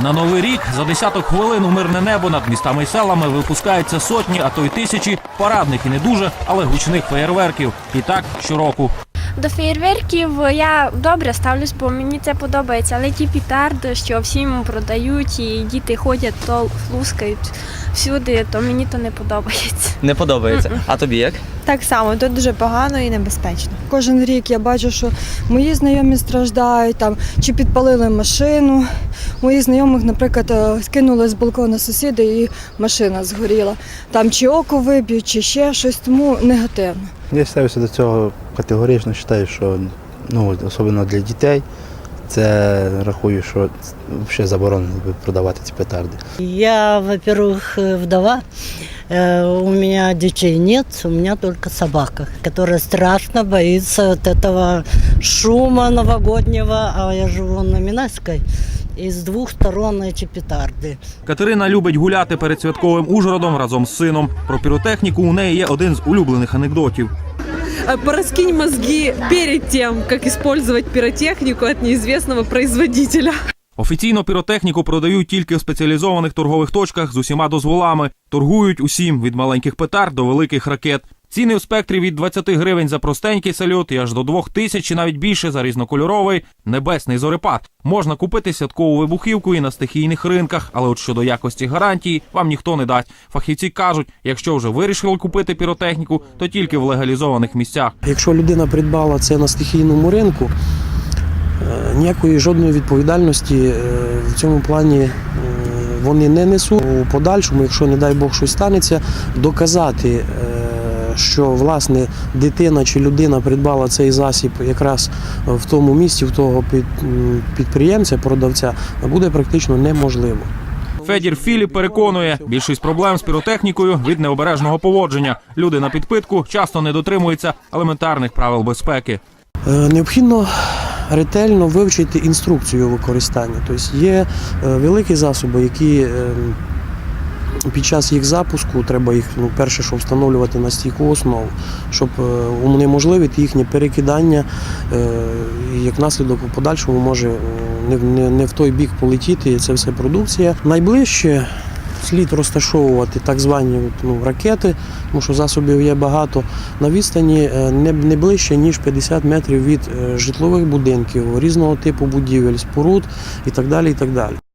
На новий рік за десяток хвилин у мирне небо над містами і селами випускаються сотні, а то й тисячі парадних і не дуже, але гучних феєрверків. І так щороку. До феєрверків я добре ставлюсь, бо мені це подобається. Але ті петарди, що всім продають, і діти ходять, то лускають всюди, то мені то не подобається. Не подобається. А тобі як? Так само, тут дуже погано і небезпечно. Кожен рік я бачу, що мої знайомі страждають, там, чи підпалили машину. Моїх знайомих, наприклад, е, скинули з балкона сусіди і машина згоріла. Там чи око виб'ють, чи ще щось, тому негативно. Я ставлюся до цього категорично, вважаю, що ну, особливо для дітей, це рахую, що взагалі заборонено продавати ці петарди. Я, во-первых, э, вдова. Э, У меня детей нет, у меня только собака, которая страшно боится вот этого шума новогоднего. А я живу на Минайской, и с двух сторон эти петарды. Катерина любить гуляти перед святковим Ужгородом разом з сином. Про піротехніку у неї є один з улюблених анекдотів. Э, Пораскинь мозги перед тем, как использовать пиротехнику от неизвестного производителя. Офіційно піротехніку продають тільки в спеціалізованих торгових точках з усіма дозволами. Торгують усім від маленьких петард до великих ракет. Ціни в спектрі від 20 гривень за простенький сальот і аж до 2 тисяч чи навіть більше за різнокольоровий небесний зорепад. Можна купити святкову вибухівку і на стихійних ринках, але от щодо якості гарантії вам ніхто не дасть. Фахівці кажуть, якщо вже вирішили купити піротехніку, то тільки в легалізованих місцях. Якщо людина придбала це на стихійному ринку, ніякої жодної відповідальності е, в цьому плані е, вони не несуть. У подальшому, якщо, не дай Бог, щось станеться, доказати, е, що власне дитина чи людина придбала цей засіб якраз в тому місці, в того під- підприємця, продавця, буде практично неможливо. Федір Філіп переконує, більшість проблем з піротехнікою від необережного поводження. Люди на підпитку часто не дотримуються елементарних правил безпеки. Е, Необхідно ретельно вивчити інструкцію використання. Тобто є е, великі засоби, які е, під час їх запуску треба їх ну, перше, що встановлювати на стійку основу, щоб е, унеможливити їхнє перекидання, і як наслідок у подальшому може не, не в той бік полетіти. Це все продукція. Найближче слід розташовувати так звані ну, ракети, тому що засобів є багато на відстані е, не, не ближче ніж 50 метрів від е, житлових будинків, різного типу будівель, споруд і так далі. І так далі.